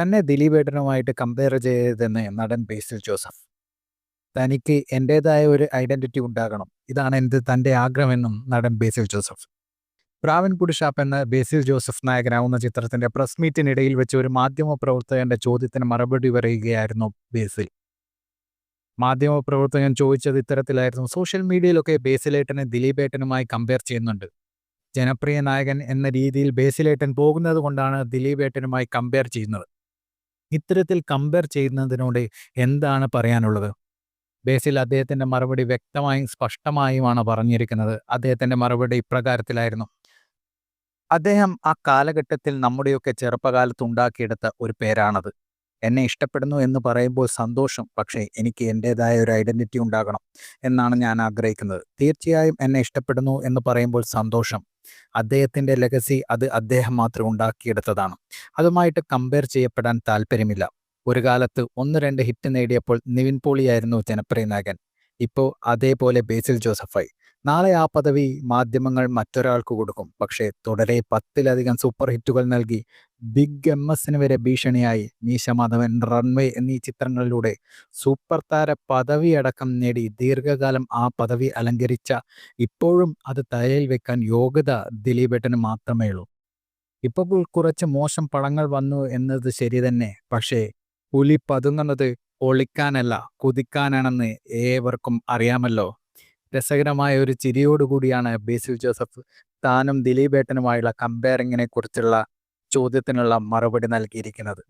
തന്നെ ദിലീപേട്ടനുമായിട്ട് കമ്പയർ ചെയ്തതെന്ന് നടൻ ബേസിൽ ജോസഫ്. തനിക്ക് എന്റേതായ ഒരു ഐഡന്റിറ്റി ഉണ്ടാകണം. ഇതാണ് എന്ത് തന്റെ ആഗ്രഹമെന്നും നടൻ ബേസിൽ ജോസഫ്. പ്രാവിൻ ഷാപ്പ് എന്ന ബേസിൽ ജോസഫ് നായകനാവുന്ന ചിത്രത്തിന്റെ പ്രസ് മീറ്റിനിടയിൽ വെച്ച് ഒരു മാധ്യമ മാധ്യമപ്രവർത്തകന്റെ ചോദ്യത്തിന് മറുപടി പറയുകയായിരുന്നു ബേസിൽ. മാധ്യമ പ്രവർത്തകൻ ചോദിച്ചത് ഇത്തരത്തിലായിരുന്നു. സോഷ്യൽ മീഡിയയിലൊക്കെ ബേസിലേട്ടനെ ദിലീപേട്ടനുമായി കമ്പയർ ചെയ്യുന്നുണ്ട്. ജനപ്രിയ നായകൻ എന്ന രീതിയിൽ ബേസിലേട്ടൻ പോകുന്നത് കൊണ്ടാണ് ദിലീപേട്ടനുമായി കമ്പയർ ചെയ്യുന്നത്. ഇത്തരത്തിൽ കമ്പയർ ചെയ്യുന്നതിനോട് എന്താണ് പറയാനുള്ളത്? ബേസിൽ അദ്ദേഹത്തിന്റെ മറുപടി വ്യക്തമായും സ്പഷ്ടമായുമാണ് പറഞ്ഞിരിക്കുന്നത്. അദ്ദേഹത്തിന്റെ മറുപടി ഇപ്രകാരത്തിലായിരുന്നു. അദ്ദേഹം ആ കാലഘട്ടത്തിൽ നമ്മുടെയൊക്കെ ചെറുപ്പകാലത്ത് ഉണ്ടാക്കിയെടുത്ത ഒരു പേരാണത്. എന്നെ ഇഷ്ടപ്പെടുന്നു എന്ന് പറയുമ്പോൾ സന്തോഷം. പക്ഷേ എനിക്ക് എന്റേതായ ഒരു ഐഡന്റിറ്റി ഉണ്ടാകണം എന്നാണ് ഞാൻ ആഗ്രഹിക്കുന്നത്. തീർച്ചയായും എന്നെ ഇഷ്ടപ്പെടുന്നു എന്ന് പറയുമ്പോൾ സന്തോഷം. അദ്ദേഹത്തിന്റെ ലെഗസി അത് അദ്ദേഹം മാത്രം ഉണ്ടാക്കിയെടുത്തതാണ്. അതുമായിട്ട് കമ്പയർ ചെയ്യപ്പെടാൻ താല്പര്യമില്ല. ഒരു കാലത്ത് ഒന്ന് രണ്ട് ഹിറ്റ് നേടിയപ്പോൾ നിവിൻ പോളിയായിരുന്നു ജനപ്രിയ നായകൻ. ഇപ്പോൾ അതേപോലെ ബേസിൽ ജോസഫായി. നാളെ ആ പദവി മാധ്യമങ്ങൾ മറ്റൊരാൾക്ക് കൊടുക്കും. പക്ഷേ തുടരെ പത്തിലധികം സൂപ്പർ ഹിറ്റുകൾ നൽകി ബിഗ് എം എസിന് വരെ ഭീഷണിയായി മീശ മാധവൻ, റൺവേ എന്നീ ചിത്രങ്ങളിലൂടെ സൂപ്പർ താര പദവി അടക്കം നേടി ദീർഘകാലം ആ പദവി അലങ്കരിച്ച ഇപ്പോഴും അത് തലയിൽ വെക്കാൻ യോഗ്യത ദിലീപേട്ടന് മാത്രമേയുള്ളൂ. ഇപ്പോൾ കുറച്ച് മോശം പടങ്ങൾ വന്നു എന്നത് ശരി തന്നെ. പക്ഷേ പുലി പതുങ്ങുന്നത് ഒളിക്കാനല്ല കുതിക്കാനാണെന്ന് ഏവർക്കും അറിയാമല്ലോ. രസകരമായ ഒരു ചിരിയോടുകൂടിയാണ് ബേസിൽ ജോസഫ് താനും ദിലീപേട്ടനുമായുള്ള കമ്പയറിങ്ങിനെക്കുറിച്ചുള്ള ചോദ്യത്തിനുള്ള മറുപടി നൽകിയിരിക്കുന്നത്.